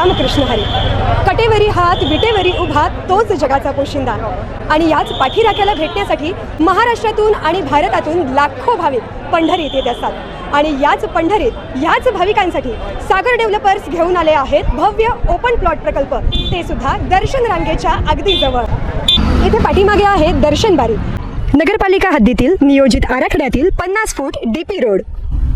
रामकृष्ण हरी. कटेवरी हात विटेवरी उभा तोच जगाचा पोशिंदा. आणि याच पाठीराख्याला भेटण्यासाठी महाराष्ट्रातून आणि भारतातून लाखो भाविक पंढरीत येत असतात. आणि याच पंढरीत याच भाविकांसाठी सागर डेव्हलपर्स घेऊन आले आहेत भव्य ओपन प्लॉट प्रकल्प. ते सुद्धा दर्शन रांगेच्या अगदी जवळ. इथे पाठीमागे आहे दर्शन बारी. नगरपालिका हद्दीतील नियोजित आराखड्यातील पन्नास फूट डीपी रोड.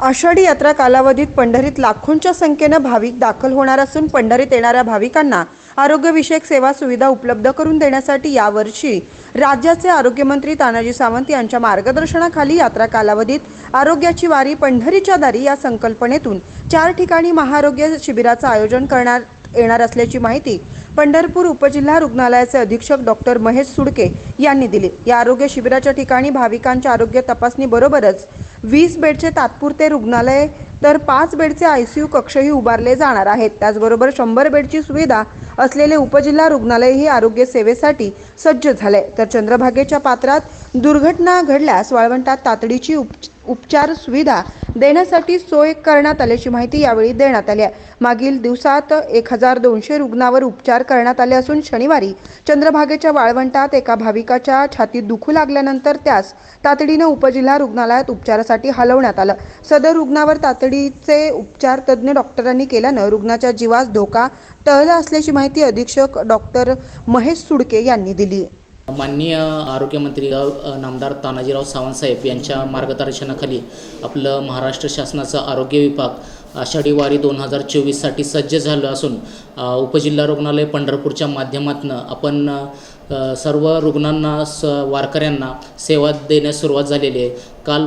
आषाढी यात्रा कालावधीत पंढरीत लाखोंच्या संख्येनं भाविक दाखल होणार असून पंढरीत येणाऱ्या भाविकांना आरोग्यविषयक सेवा सुविधा उपलब्ध करून देण्यासाठी यावर्षी राज्याचे आरोग्यमंत्री तानाजी सावंत यांच्या मार्गदर्शनाखाली यात्रा कालावधीत आरोग्याची वारी पंढरीच्या दारी या संकल्पनेतून चार ठिकाणी महाआरोग्य शिबिराचं आयोजन करण्यात येणार असल्याची माहिती पंढरपूर उपजिल्हा रुग्णालयाचे अधीक्षक डॉक्टर महेश सुडके यांनी दिली. या आरोग्य शिबिराच्या ठिकाणी भाविकांच्या आरोग्य तपासणीबरोबरच वीस बेडचे तात्पुरते रुग्णालय तर पाच बेडचे आयसीयू कक्षही उभारले जाणार आहेत. त्याचबरोबर शंभर बेडची सुविधा असलेले उपजिल्हा रुग्णालयही आरोग्य सेवेसाठी सज्ज झाले. तर चंद्रभागेच्या पात्रात दुर्घटना घडल्यास वाळवंटात तातडीची उप उपचार सुविधा देण्यासाठी सोय करण्यात आल्याची माहिती यावेळी देण्यात आली आहे. मागील दिवसात एक हजार दोनशे रुग्णावर उपचार करण्यात आले असून शनिवारी चंद्रभागेच्या वाळवंटात एका भाविकाच्या छातीत दुखू लागल्यानंतर त्यास तातडीनं उपजिल्हा रुग्णालयात उपचारासाठी हलवण्यात आलं. सदर रुग्णावर तातडीचे उपचार तज्ज्ञ डॉक्टरांनी केल्यानं रुग्णाच्या जीवास धोका टळला असल्याची माहिती अधीक्षक डॉक्टर महेश सुडके यांनी दिली. माननीय आरोग्यमंत्री नामदार तानाजीराव सावंतसाहेब यांच्या मार्गदर्शनाखाली आपलं महाराष्ट्र शासनाचं आरोग्य विभाग आषाढी वारी दोन हजार चोवीससाठी सज्ज झालं असून उपजिल्हा रुग्णालय पंढरपूरच्या माध्यमातून आपण सर्व रुग्णांना स वारकऱ्यांना सेवा देण्यास सुरुवात झालेली आहे. काल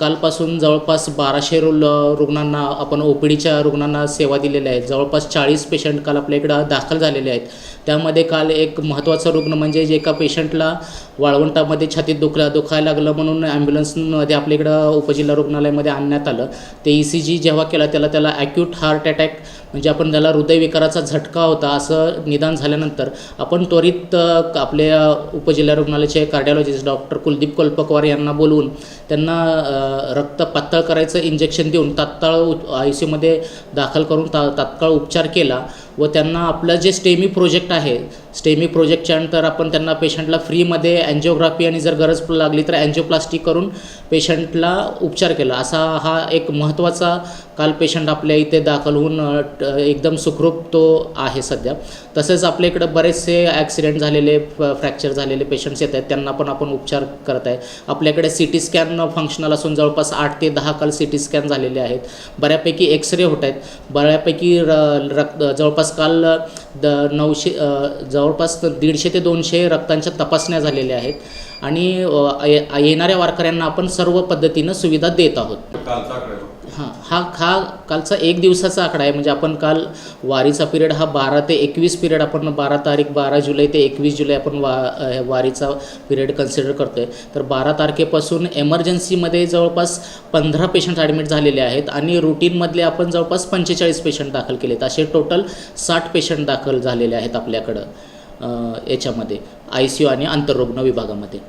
कालपासून जवळपास बाराशे रु रुग्णांना आपण ओ पी डीच्या रुग्णांना सेवा दिलेल्या आहेत. जवळपास चाळीस पेशंट काल आपल्या इकडं दाखल झालेले आहेत. त्यामध्ये काल एक महत्त्वाचा रुग्ण म्हणजे जे एका पेशंटला वाळवंटामध्ये छातीत दुखला दुखायला लागलं म्हणून ॲम्ब्युलन्समध्ये आपल्या इकडं उपजिल्हा रुग्णालयामध्ये आणण्यात आलं. ते ई सी जी जेव्हा केला त्याला त्याला ॲक्यूट हार्ट अटॅक म्हणजे आपण त्याला हृदयविकाराचा झटका होता असं निदान झाल्यानंतर आपण त्वरित आपल्या उपजिल्हा रुग्णालयाचे कार्डिओलॉजिस्ट डॉक्टर कुलदीप कल्पकवार यांना बोलवून त्यांना रक्त पातळ करायचं इंजेक्शन देऊन तात्काळ आय सीमध्ये दाखल करून ता तात्काळ उपचार केला. व त्यांना आपलं जे स्टेमी प्रोजेक्ट आहे स्टेमी प्रोजेक्टच्या नंतर आपण त्यांना पेशंटला फ्रीमध्ये अँजिओग्राफी आणि जर गरज लागली तर अँजिओप्लास्टी करून पेशंटला उपचार केला. असा हा एक महत्त्वाचा काल पेशंट आपल्या इथे दाखल होऊन एकदम सुखरूप तो आहे सध्या. तसेच आपल्या इकडं बरेचसे ॲक्सिडेंट झालेले फ्रॅक्चर झालेले पेशंट्स येत आहेत. त्यांना पण आपण उपचार करत आहे. आपल्याकडे सी टी स्कॅन फंक्शनल असून जवळपास आठ ते दहा काल सी टी स्कॅन झालेले आहेत. बऱ्यापैकी एक्सरे होत आहेत. बऱ्यापैकी र रक्त जवळपास काल द नऊशे जवळपास दीडशे ते दोनशे रक्तांच्या तपासण्या झालेल्या आहेत. आणि येणाऱ्या वारकऱ्यांना आपण सर्व पद्धतीनं सुविधा देत आहोत. हां हा हा कालचा एक दिवसाचा आकडा आहे. म्हणजे आपण काल वारीचा पिरियड हा बारा ते एकवीस पिरियड आपण बारा तारीख बारा जुलै ते एकवीस जुलै आपण वा वारीचा पिरियड कन्सिडर करतो आहे तर बारा तारखेपासून एमर्जन्सीमध्ये जवळपास पंधरा पेशंट ॲडमिट झालेले आहेत आणि रुटीनमधले आपण जवळपास पंचेचाळीस पेशंट दाखल केलेत. असे टोटल साठ पेशंट दाखल झालेले आहेत आपल्याकडं याच्यामध्ये आय सी यू आणि आंतररुग्ण विभागामध्ये.